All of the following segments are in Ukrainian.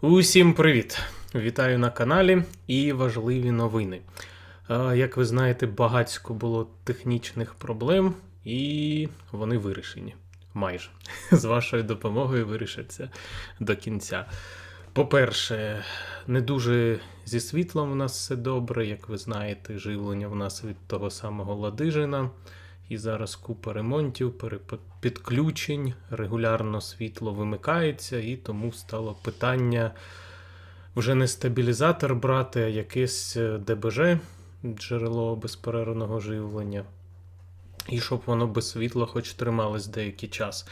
Усім привіт! Вітаю на каналі і важливі новини. Як ви знаєте, багатько було технічних проблем, і вони вирішені. Майже. З вашою допомогою вирішаться до кінця. По-перше, не дуже зі світлом в нас все добре, як ви знаєте, живлення в нас від того самого Ладижина. І зараз купа ремонтів, підключень, регулярно світло вимикається, і тому стало питання вже не стабілізатор брати, а якесь е, ДБЖ, джерело безперервного живлення. І щоб воно без світла хоч трималось деякий час.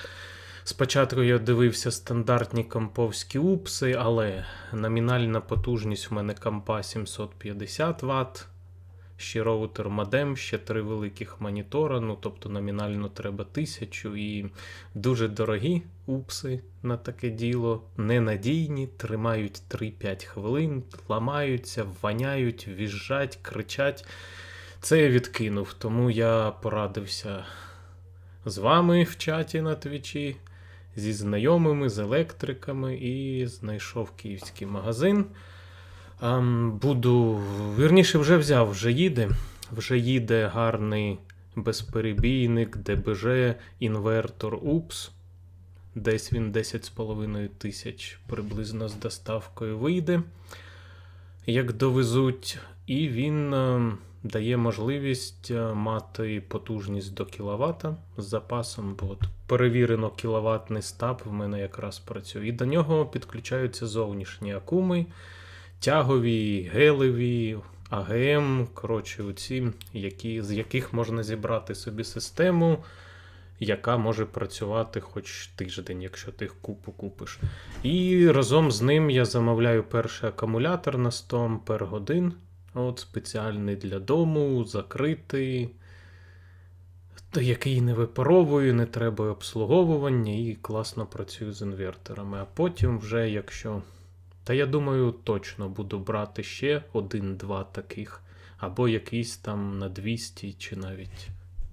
Спочатку я дивився стандартні комповські упси, але номінальна потужність в мене компа 750 Вт, ще роутер модем, ще три великих монітора, ну тобто номінально треба тисячу і дуже дорогі упси на таке діло, ненадійні, тримають 3-5 хвилин, ламаються, воняють, віжжать, кричать. Це я відкинув, тому я порадився з вами в чаті на твічі, зі знайомими, з електриками і знайшов київський магазин. Ам, Буду, вірніше, вже взяв, вже їде. Вже їде гарний безперебійник, ДБЖ, інвертор УПС. Десь він 10,5 тисяч приблизно з доставкою вийде, як довезуть, і він е, дає можливість е, мати потужність до кВт з запасом, бо от перевірено кіловатний стаб в мене якраз працює. І до нього підключаються зовнішні акуми, тягові, гелеві, АГМ, коротше, оці, які, з яких можна зібрати собі систему яка може працювати хоч тиждень, якщо ти їх купу купиш. І разом з ним я замовляю перший акумулятор на 100 Ампер годин. От спеціальний для дому, закритий, який не випаровує, не треба обслуговування і класно працює з інверторами. А потім, вже якщо. Та я думаю, точно буду брати ще один-два таких, або якийсь там на 200 чи навіть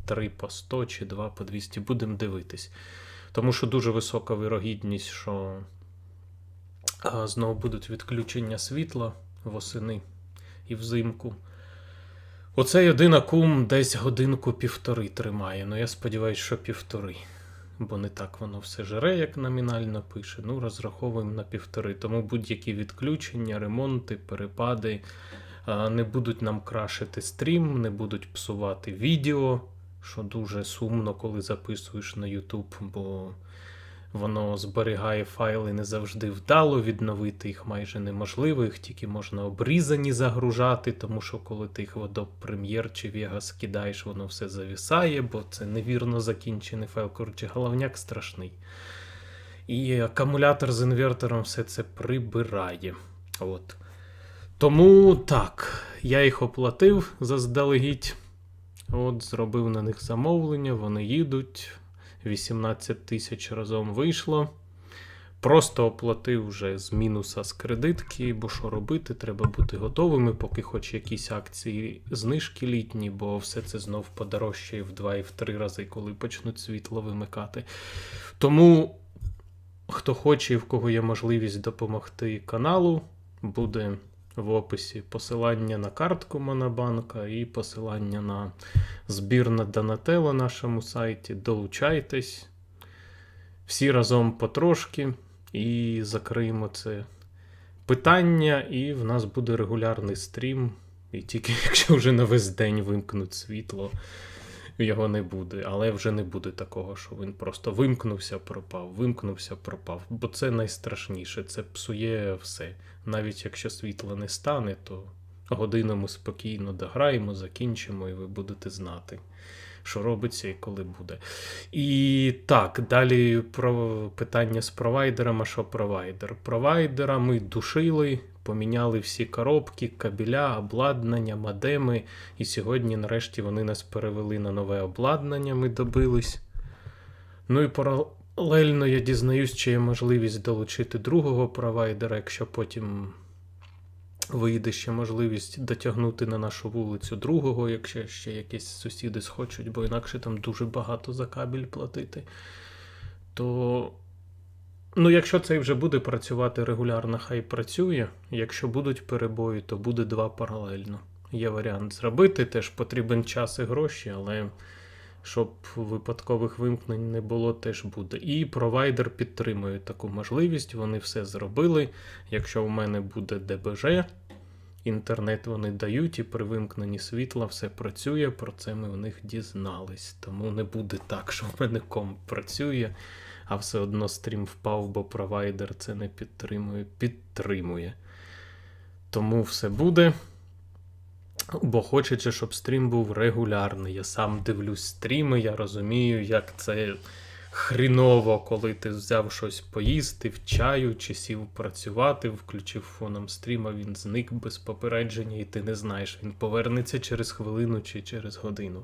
3 по 100 чи 2 по 200. Будемо дивитись. Тому що дуже висока вирогідність, що знову будуть відключення світла восени і взимку. Оцей один акум десь годинку-півтори тримає. Ну я сподіваюся, що півтори. Бо не так воно все жере, як номінально пише. Ну, розраховуємо на півтори. Тому будь-які відключення, ремонти, перепади не будуть нам крашити стрім, не будуть псувати відео що дуже сумно, коли записуєш на YouTube, бо воно зберігає файли не завжди вдало, відновити їх майже неможливо, їх тільки можна обрізані загружати, тому що коли ти їх в Adobe Premiere чи Vegas кидаєш, воно все завісає, бо це невірно закінчений файл. Коротше, головняк страшний. І акумулятор з інвертором все це прибирає. От. Тому так, я їх оплатив заздалегідь. От, зробив на них замовлення, вони їдуть. 18 тисяч разом вийшло. Просто оплатив вже з мінуса з кредитки, бо що робити, треба бути готовими, поки хоч якісь акції знижки літні, бо все це знов подорожчає в 2 і в 3 рази, коли почнуть світло вимикати. Тому, хто хоче і в кого є можливість допомогти каналу, буде в описі посилання на картку Монобанка і посилання на збір на Донателло нашому сайті. Долучайтесь. Всі разом потрошки і закриємо це питання, і в нас буде регулярний стрім. І тільки якщо вже на весь день вимкнуть світло, його не буде. Але вже не буде такого, що він просто вимкнувся, пропав, вимкнувся, пропав. Бо це найстрашніше, це псує все. Навіть якщо світла не стане, то годину ми спокійно дограємо, закінчимо, і ви будете знати, що робиться і коли буде. І так, далі про питання з провайдером. А що провайдер? Провайдера ми душили, поміняли всі коробки, кабеля, обладнання, модеми. І сьогодні, нарешті, вони нас перевели на нове обладнання, ми добились. Ну і паралельно я дізнаюсь, чи є можливість долучити другого провайдера, якщо потім вийде ще можливість дотягнути на нашу вулицю другого, якщо ще якісь сусіди схочуть, бо інакше там дуже багато за кабель платити. То Ну, якщо цей вже буде працювати регулярно, хай працює. Якщо будуть перебої, то буде два паралельно. Є варіант зробити, теж потрібен час і гроші, але щоб випадкових вимкнень не було, теж буде. І провайдер підтримує таку можливість, вони все зробили. Якщо в мене буде ДБЖ, інтернет вони дають, і при вимкненні світла все працює. Про це ми у них дізнались. Тому не буде так, що в мене комп працює, а все одно стрім впав, бо провайдер це не підтримує. Підтримує. Тому все буде. Бо хочеться, щоб стрім був регулярний. Я сам дивлюсь стріми, я розумію, як це хріново, коли ти взяв щось поїсти в чаю чи сів працювати, включив фоном стріма, він зник без попередження, і ти не знаєш, він повернеться через хвилину чи через годину.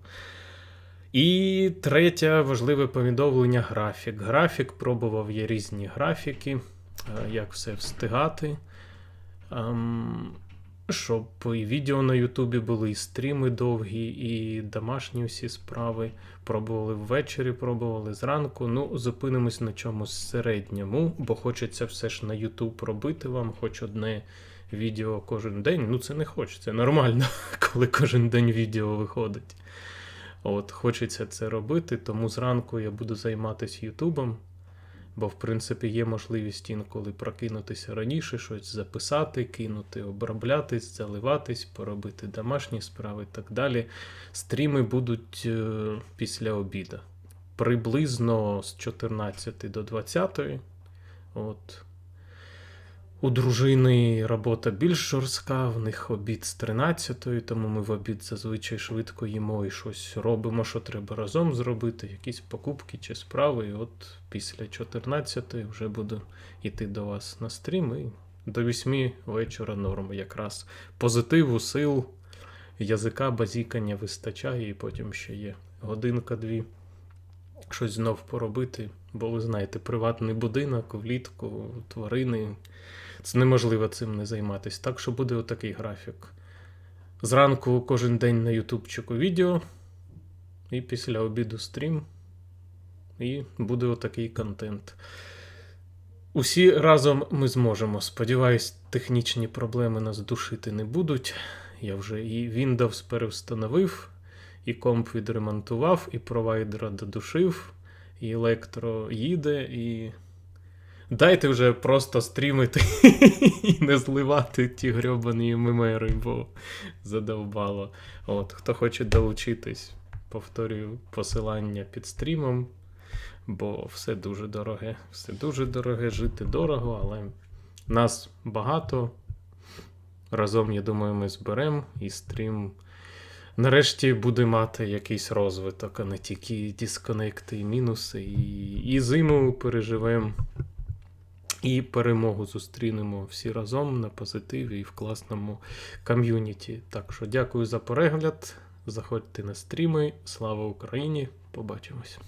І третє важливе повідомлення графік. Графік пробував є різні графіки, е, як все встигати. Щоб і відео на Ютубі були, і стріми довгі, і домашні всі справи. Пробували ввечері, пробували зранку. Ну, зупинимось на чомусь середньому, бо хочеться все ж на Ютуб робити вам, хоч одне відео кожен день. Ну, це не хочеться. Нормально, коли кожен день відео виходить. От, хочеться це робити, тому зранку я буду займатися Ютубом. Бо, в принципі, є можливість інколи прокинутися раніше, щось записати, кинути, оброблятись, заливатись, поробити домашні справи і так далі. Стріми будуть е, після обіду. Приблизно з 14 до 20. От. У дружини робота більш жорстка, в них обід з 13-ї, тому ми в обід зазвичай швидко їмо і щось робимо, що треба разом зробити, якісь покупки чи справи. І от після 14-ї вже буду йти до вас на стрім і до 8 вечора норм. Якраз позитиву, сил, язика, базікання вистачає, і потім ще є годинка-дві. Щось знов поробити, бо ви знаєте, приватний будинок влітку, тварини. Це неможливо цим не займатися. Так що буде отакий графік. Зранку кожен день на ютубчику відео, і після обіду стрім. І буде отакий контент. Усі разом ми зможемо. Сподіваюсь, технічні проблеми нас душити не будуть. Я вже і Windows перевстановив, і комп відремонтував, і провайдера додушив, і електро їде, і. Дайте вже просто стрімити і не зливати ті грьобані мемери, бо задовбало. От, хто хоче долучитись, повторюю посилання під стрімом, бо все дуже дороге. Все дуже дороге, жити дорого, але нас багато. Разом, я думаю, ми зберемо і стрім. Нарешті буде мати якийсь розвиток, а не тільки дисконекти мінуси. І, і зиму переживемо. І перемогу зустрінемо всі разом на позитиві і в класному ком'юніті. Так що дякую за перегляд. Заходьте на стріми. Слава Україні! Побачимось!